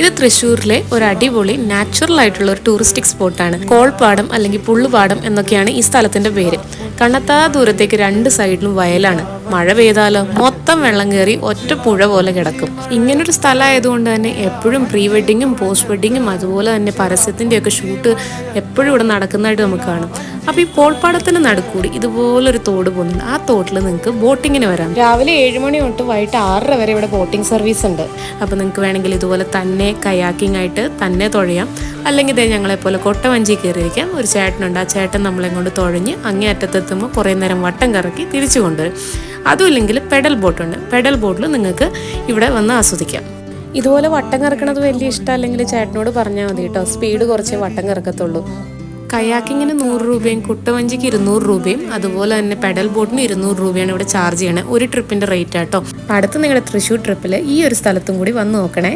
ഇത് തൃശ്ശൂരിലെ ഒരു അടിപൊളി നാച്ചുറൽ ആയിട്ടുള്ള ഒരു ടൂറിസ്റ്റിക് സ്പോട്ടാണ് കോൾപാടം അല്ലെങ്കിൽ പുള്ളുപാടം എന്നൊക്കെയാണ് ഈ സ്ഥലത്തിന്റെ പേര്. കണ്ണത്താ ദൂരത്തേക്ക് രണ്ട് സൈഡിലും വയലാണ്. മഴ പെയ്താലോ? മൊത്തം വെള്ളം കയറി ഒറ്റ പുഴ പോലെ കിടക്കും. ഇങ്ങനൊരു സ്ഥലമായതുകൊണ്ട് തന്നെ എപ്പോഴും പ്രീ വെഡിങ്ങും പോസ്റ്റ് വെഡിങ്ങും അതുപോലെ തന്നെ പരസ്യത്തിന്റെ ഒക്കെ ഷൂട്ട് എപ്പോഴും ഇവിടെ നടക്കുന്നതായിട്ട് നമുക്ക് കാണും. അപ്പോൾ ഈ പോൾപ്പാടത്തിന് നടുക്കൂടി ഇതുപോലൊരു തോട് പോകുന്നുണ്ട് ആ തോട്ടിൽ നിങ്ങൾക്ക് ബോട്ടിങ്ങിന് വരാം. രാവിലെ ഏഴ് മണി തൊട്ട് വൈകിട്ട് ആറര വരെ ഇവിടെ ബോട്ടിംഗ് സർവീസ് ഉണ്ട്. അപ്പോൾ നിങ്ങൾക്ക് വേണമെങ്കിൽ ഇതുപോലെ തന്നെ കയാക്കിംഗ് ആയിട്ട് തന്നെ തുഴയാം. അല്ലെങ്കിൽ ഇതേ ഞങ്ങളെപ്പോലെ കൊട്ടവഞ്ചി കയറിയിരിക്കാം. ഒരു ചേട്ടനുണ്ട്. ആ ചേട്ടൻ നമ്മളെ കൊണ്ട് തുഴഞ്ഞ് അങ്ങേ അറ്റത്തെത്തുമ്പോൾ കുറേ നേരം വട്ടം കറക്കി തിരിച്ചു കൊണ്ടുവരും. അതുമില്ലെങ്കിൽ പെഡൽ ബോട്ടുണ്ട്. പെഡൽ ബോട്ടിൽ നിങ്ങൾക്ക് ഇവിടെ വന്ന് ആസ്വദിക്കാം. ഇതുപോലെ വട്ടം കറക്കണത് വലിയ ഇഷ്ടമല്ലെങ്കിൽ ചേട്ടനോട് പറഞ്ഞാൽ മതി കേട്ടോ. സ്പീഡ് കുറച്ച് വട്ടം കറക്കത്തുള്ളൂ. കയാക്കിങ്ങിന് നൂറ് രൂപയും കുട്ടവഞ്ചിക്ക് ഇരുന്നൂറ് രൂപയും അതുപോലെ തന്നെ പെഡൽ ബോട്ടിന് ഇരുന്നൂറ് രൂപയാണ് ഇവിടെ ചാർജ് ചെയ്യണത് ഒരു ട്രിപ്പിന്റെ റേറ്റ് ആട്ടോ അടുത്ത് നിങ്ങളുടെ തൃശ്ശൂർ ട്രിപ്പിൽ ഈ ഒരു സ്ഥലത്തും കൂടി വന്ന് നോക്കണേ.